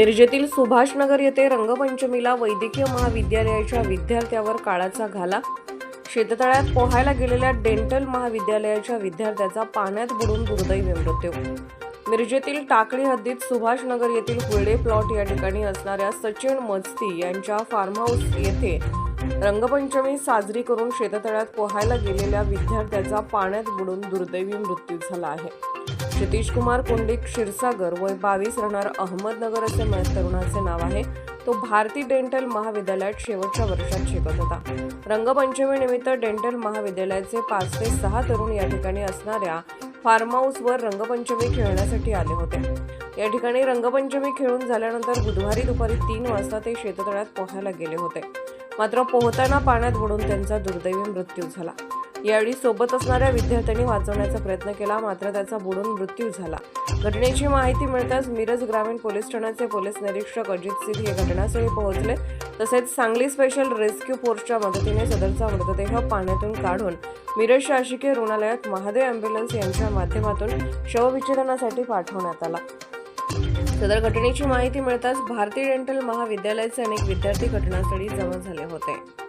मिरजेतील सुभाषनगर येथे रंगपंचमीला वैद्यकीय महाविद्यालयाच्या विद्यार्थ्यावर काळाचा घाला. शेततळ्यात पोहायला गेलेल्या डेंटल महाविद्यालयाच्या विद्यार्थ्याचा पाण्यात बुडून दुर्दैवी मृत्यू. मिरजेतील टाकळी हद्दीत सुभाषनगर येथील हुरडे प्लॉट या ठिकाणी असणाऱ्या सचिन मजती यांच्या फार्म हाऊस येथे रंगपंचमी साजरी करून शेततळ्यात पोहायला गेलेल्या विद्यार्थ्याचा पाण्यात बुडून दुर्दैवी मृत्यू झाला आहे. क्षितिश कुमार कोंडिक क्षीरसागर वय बावीस राहणार अहमदनगर असे तरुणाचे नाव आहे. तो भारती डेंटल महाविद्यालयात शेवटच्या वर्षात शिकत होता. रंगपंचमी निमित्त डेंटल महाविद्यालयाचे पाच ते सहा तरुण या ठिकाणी असणाऱ्या फार्म हाऊसवर रंगपंचमी खेळण्यासाठी आले होते. या ठिकाणी रंगपंचमी खेळून झाल्यानंतर बुधवारी दुपारी तीन वाजता ते शेततळ्यात पोहायला गेले होते. मात्र पोहताना पाण्यात बुडून त्यांचा दुर्दैवी मृत्यू झाला. यावेळी सोबत असणाऱ्या विद्यार्थ्यांनी वाचवण्याचा प्रयत्न केला मात्र त्याचा बुडून मृत्यू झाला. घटनेची माहिती मिळताच मिरज ग्रामीण पोलीस ठाण्याचे पोलीस निरीक्षक अजित सिंग हे घटनास्थळी पोहोचले. तसेच सांगली स्पेशल रेस्क्यू फोर्सच्या मदतीने सदरचा मृतदेह पाण्यातून काढून मिरज शासकीय रुग्णालयात महादेव अँब्युलन्स यांच्या माध्यमातून शवविच्छेदनासाठी पाठवण्यात आला. सदर घटनेची माहिती मिळताच भारतीय डेंटल महाविद्यालयाचे अनेक विद्यार्थी घटनास्थळी जमा झाले होते.